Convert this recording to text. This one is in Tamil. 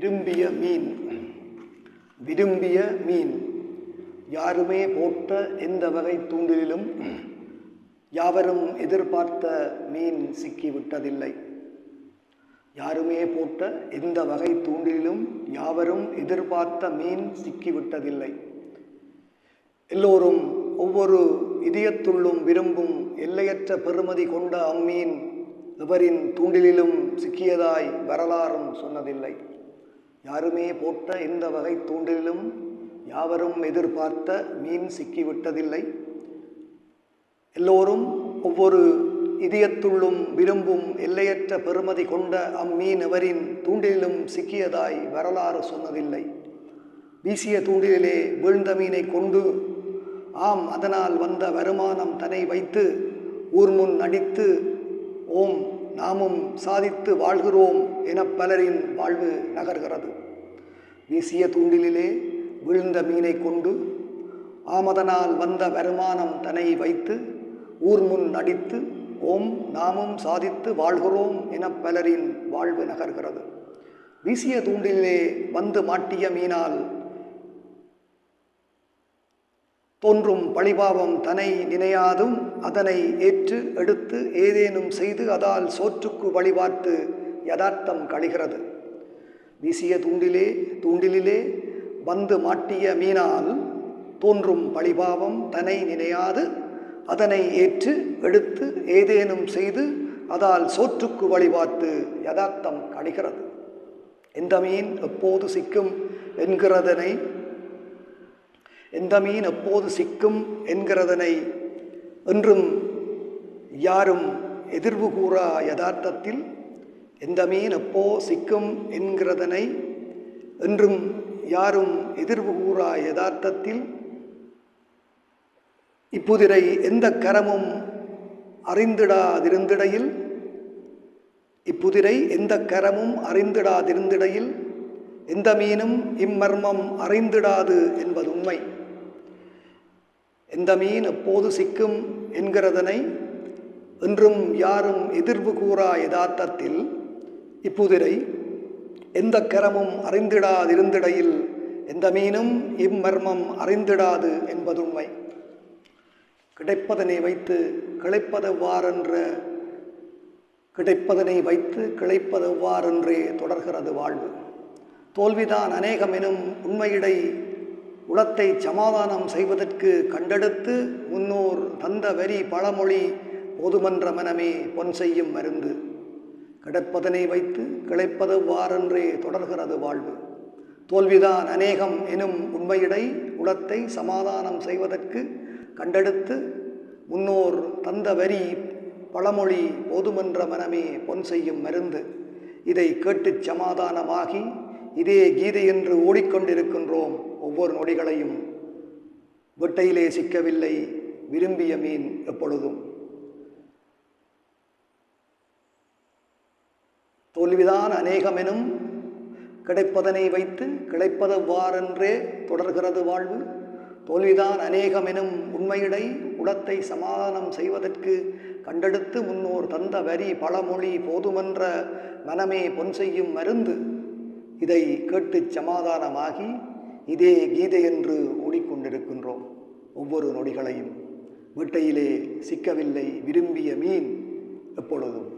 விரும்பிய மீன். விரும்பிய மீன். யாருமே போட்ட எந்த வகை தூண்டிலும் யாவரும் எதிர்பார்த்த மீன் சிக்கிவிட்டதில்லை. யாருமே போட்ட எந்த வகை தூண்டிலும் யாவரும் எதிர்பார்த்த மீன் சிக்கிவிட்டதில்லை. எல்லோரும் ஒவ்வொரு இதயத்துள்ளும் விரும்பும் எல்லையற்ற பெறுமதி கொண்ட அம்மீன் எவரின் தூண்டிலும் சிக்கியதாய் வரலாறும் சொன்னதில்லை. யாருமே போட்ட எந்த வகை தூண்டிலும் யாவரும் எதிர்பார்த்த மீன் சிக்கிவிட்டதில்லை. எல்லோரும் ஒவ்வொரு இதயத்துள்ளும் விரும்பும் எல்லையற்ற பெறுமதி கொண்ட அம்மீன் எவரின் தூண்டிலும் சிக்கியதாய் வரலாறு சொன்னதில்லை. வீசிய தூண்டிலே வீழ்ந்த மீனை கொண்டு ஆம் அதனால் வந்த வருமானம் தன்னை வைத்து ஊர் முன் நடித்து ஓம் நாமும் சாதித்து வாழ்கிறோம் என பலரின் வாழ்வு நகர்கிறது. வீசிய தூண்டிலே விழுந்த மீனை கொண்டு ஆமதனால் வந்த வருமானம் தனை வைத்து ஊர் முன் நடித்து ஓம் நாமும் சாதித்து வாழ்கிறோம் என பலரின் வாழ்வு நகர்கிறது. வீசிய தூண்டிலே வந்து மாட்டிய மீனால் தோன்றும் பழிபாவம் தனை நினையாதும் அதனை ஏற்று எடுத்து ஏதேனும் செய்து அதால் சோற்றுக்கு வழிபார்த்து யதார்த்தம் கழிகிறது. வீசிய தூண்டிலே தூண்டிலே வந்து மாட்டிய மீனால் தோன்றும் பழிபாவம் தனை நினையாது. அதனை ஏற்று எடுத்து ஏதேனும் செய்து அதால் சோற்றுக்கு வழிபார்த்து யதார்த்தம் கணிகிறது எந்த மீன் எப்போது சிக்கும் என்கிறதனை எந்த மீன் எப்போது சிக்கும் என்கிறதனை என்றும் யாரும் எதிர்வு கூறா யதார்த்தத்தில் எந்த மீன் எப்போ சிக்கும் என்கிறதனை என்றும் யாரும் எதிர்வு கூறா யதார்த்தத்தில் இப்புதிரை எந்த கரமும் அறிந்திடாதிருந்திடையில் இப்புதிரை எந்த கரமும் அறிந்திடாதிருந்திடையில் எந்த மீனும் இம்மர்மம் அறிந்திடாது என்பது உண்மை எந்த மீன் எப்போது சிக்கும் என்கிறதனை என்றும் யாரும் எதிர்வு கூறா யதார்த்தத்தில் இப்புதிரை எந்த கரமும் அறிந்திடாதிருந்திடையில் எந்த மீனும் இம்மர்மம் அறிந்திடாது என்பது உண்மை கிடைப்பதனை வைத்து கிளைப்பதவ்வாறென்ற கிடைப்பதனை வைத்து கிளைப்பதவ்வாறென்றே தொடர்கிறது வாழ்வு. தோல்விதான் அநேகம் எனும் உண்மையிடை உளத்தை சமாதானம் செய்வதற்கு கண்டெடுத்து முன்னோர் தந்த வரி பழமொழி போதுமன்ற மனமே பொன் செய்யும் மருந்து. கிடைப்பதனை வைத்து கிளைப்பதவ்வாறென்றே தொடர்கிறது வாழ்வு. தோல்விதான் அநேகம் எனும் உண்மையிடை உளத்தை சமாதானம் செய்வதற்கு கண்டெடுத்து முன்னோர் தந்த வரி பழமொழி போதுமன்ற மனமே பொன் செய்யும் மருந்து. இதை கேட்டுச் சமாதானமாகி இதே கீதை என்று ஓடிக்கொண்டிருக்கின்றோம் ஒவ்வொரு நொடிகளையும். வெட்டையிலே சிக்கவில்லை விரும்பிய மீன் எப்பொழுதும். தோல்விதான் அநேகமெனும் கிடைப்பதனை வைத்து கிடைப்பதுவாறென்றே தொடர்கிறது வாழ்வு. தோல்விதான் அநேகமெனும் உண்மையிடை உளத்தை சமாதானம் செய்வதற்கு கண்டெடுத்து முன்னோர் தந்த வரி பழமொழி போதுமென்ற மனமே பொன் செய்யும் மருந்து. இதை கேட்டுச் சமாதானமாகி இதே கீதை என்று ஓடிக்கொண்டிருக்கின்றோம். ஒவ்வொரு நொடிகளையும் வீட்டையிலே சிக்கவில்லை விரும்பிய மீன் எப்பொழுதும்?